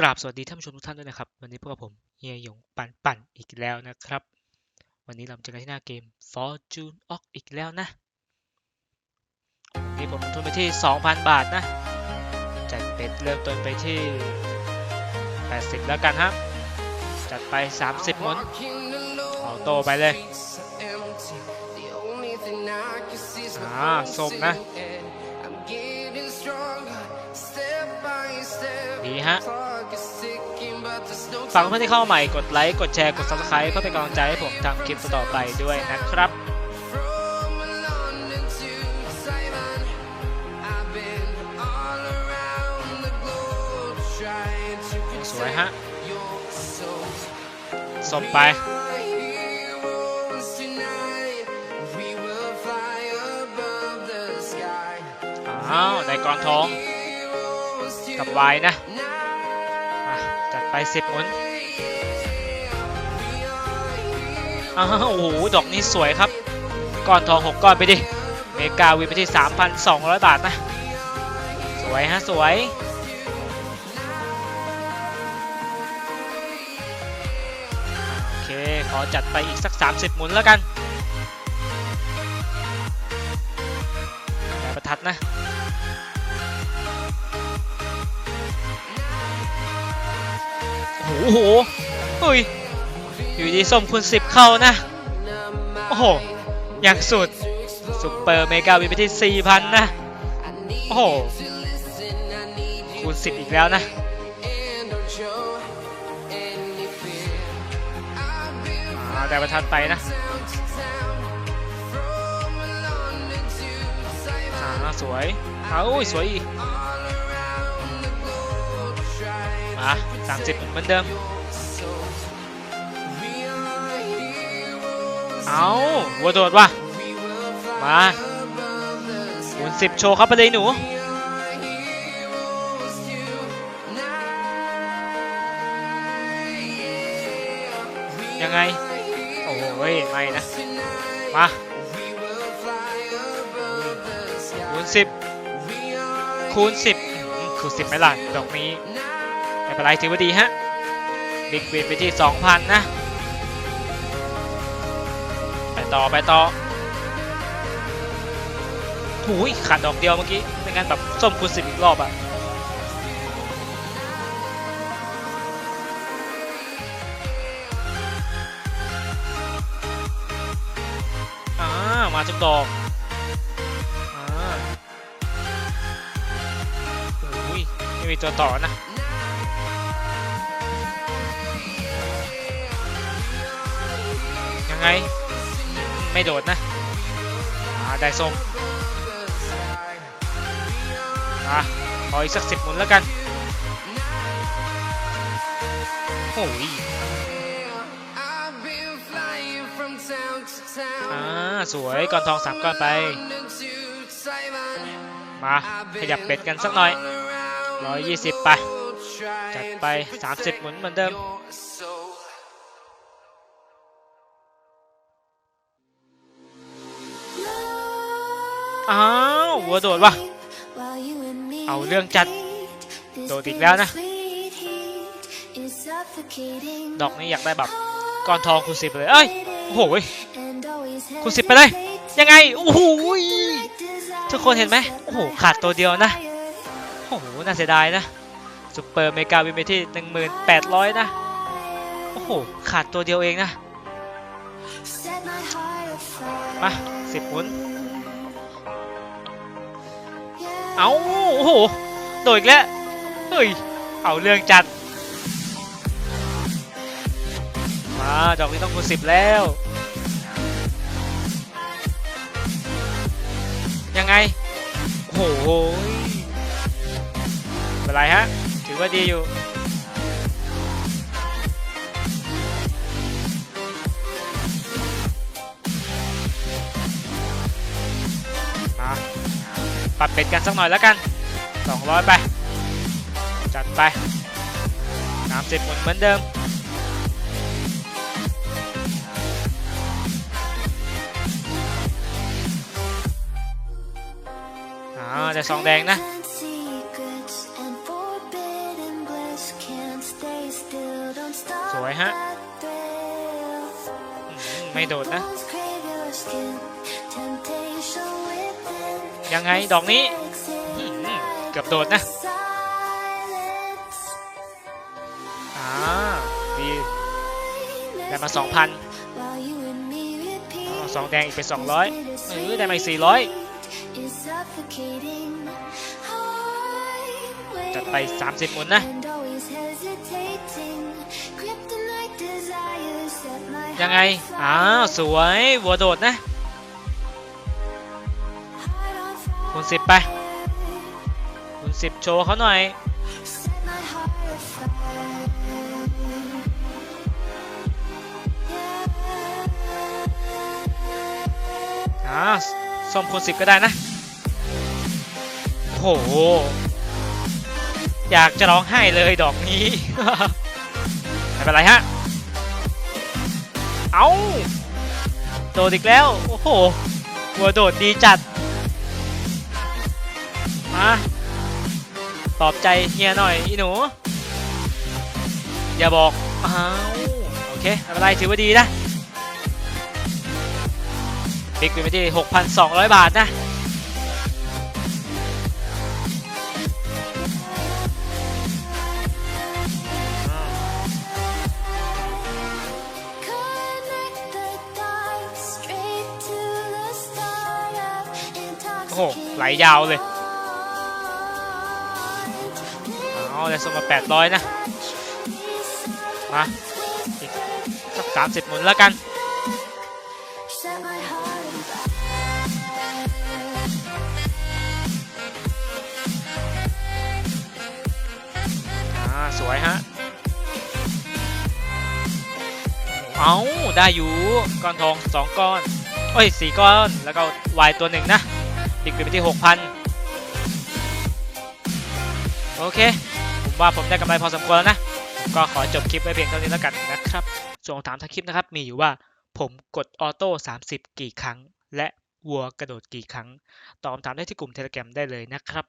กราบสวัสดีท่านผู้ชมทุกท่านด้วยนะครับ วันนี้พวกบผมเฮียหยงปั่นปั่นอีกแล้วนะครับ วันนี้เราจอกันที่หน้าเกม Fortune o c อีกแล้วนะวันนี้ผมลงทุนไปที่ 2,000 บาทนะจัดเป็ดเริ่มต้นไปที่ 80 แล้วกันฮะจัดไป 30หมุนออโตไปเลยอ่าส้มนะดีฮะ ฝากเพื่อนที่เข้าใหม่กดไลค์ กดแชร์ กด subscribe เพื่อเป็นกำลังใจให้ผมทำคลิปต่อไปด้วยนะครับสวยฮะส่งไปอ้าวได้กรทอง กับวายนะ จัดไปสิบหมุน อ้าวโอ้โหดอกนี้สวยครับก้อนทอง 6 ก้อนไปดิเมกาวินไปที่ 3,200 บาทนะ สวยฮะ สวยโอเค ขอจัดไปอีกสัก 30 หมุนแล้วกันแต่ประทัดนะโอ้โหเฮ้ย อยู่ดีส้มคูณ10 เข้านะ โอ้โห อย่างสุดซุปเปอร์เมกาวินไปที่ 4,000 นะ โอ้โห คูณ 10 อีกแล้วนะ แต่ประทัดไปนะอ่าสวยเอาอุ้ยสวยอีกมาสามสิบเหมือนเดิม เอาวัวโดดว่ะ มาหมุนสิบโชว์ครับไปเลยหนู ยังไง โอ้โหเว้ยไม่นะ มาคูณสิบคูณสิบคูณสิบไม่หล่ะดอกนี้ ไม่เป็นไรถือว่าดีฮะ บิ๊กวินไปที่2,000นนะ ต่อไปต่อหูยขาดดอกเดียวเมื่อกี้ไม่งั้นแบบส้มคูณสิบอีกรอบอะอ่ามาทุกดอกอ่าโอ้ยไม่มีตัวต่อนะยังไง ไม่โดดนะได้ส้มอะขออีกสักสิบหมุนแล้วกันโอ้ยอ่าสวยก้อนทองสามก้อนไป มา ขยับเบ็ดกันสักหน่อย 120 ไป จัดไป 30 หมุนเหมือนเดิม อ้าววัวโดดว่ะเอาเรื่องจัด โดดอีกแล้วนะ ดอกนี้อยากได้แบบก้อนทองคูณสิบเลย เอ้ย โอ้โหยคูณสิบไปเลย ยังไง โอ้โหยทุกคนเห็นไหมโอ้โห ขาดตัวเดียวนะ โอ้โห น่าเสียดายนะซูเปอร์เมกาวินไปที่1,800นะ โอ้โห ขาดตัวเดียวเองนะ มาสิบหมุน เอาโอ้โหโดดอีกแล้วเฮ้ยเอาเรื่องจัดมาดอกนี้ต้องคูณสิบแล้ว ยังไงโอ้โหไม่เป็นไรฮะ ถือว่าดีอยู่ ปัดเป็ดกันสักหน่อยแล้วกัน 200 ไป จัดไป30หมุนเหมือนเดิมอ่าแต่ซองแดงนะ Secrets and forbidden bliss can ฮะ ไม่โดดนะ ยังไงดอกนี้เกือบโดดนะอ่าดีได้มาสองพันสองแดงอีกเป็นสองร้อยเออได้มาอีกสี่ร้อยจัดไปสามสิบหมุนนะ ยังไง อ้าว สวยวัวโดดนะ คูณสิบไปคูณสิบโชว์เขาหน่อยอ่าส้มคูณสิบก็ได้นะโหอยากจะร้องไห้เลยดอกนี้ไม่เป็นไรฮะ เอาโดดอีกแล้ว โอ้โหวัวโดดดีจัด มาปลอบใจเฮียหน่อยอีหนู อย่าบอกอ้าวโอเคไม่เป็นไรถือว่าดีนะบิ๊กวินไปที่ 6,200 บาทนะโอ้โหไหลยาวเลย เอาได้สมมา800นะ มา อีกสัก30หมุนแล้วกันอ่าสวยฮะ เอาได้อยู่ ก้อนทอง2ก้อน เอ้ย4ก้อน แล้วก็วายตัวหนึ่งนะบิ๊กไปที่6,000โอเค ว่าผมได้กำไรพอสมควรแล้วนะ ก็ขอจบคลิปไว้เพียงเท่านี้แล้วกันนะครับ ส่วนคำถามท้ายคลิปนะครับ มีอยู่ว่าผมกดออโต้30 กี่ครั้ง และวัวกระโดดกี่ครั้ง ตอบคำถามได้ที่กลุ่มเทเลแกรมได้เลยนะครับ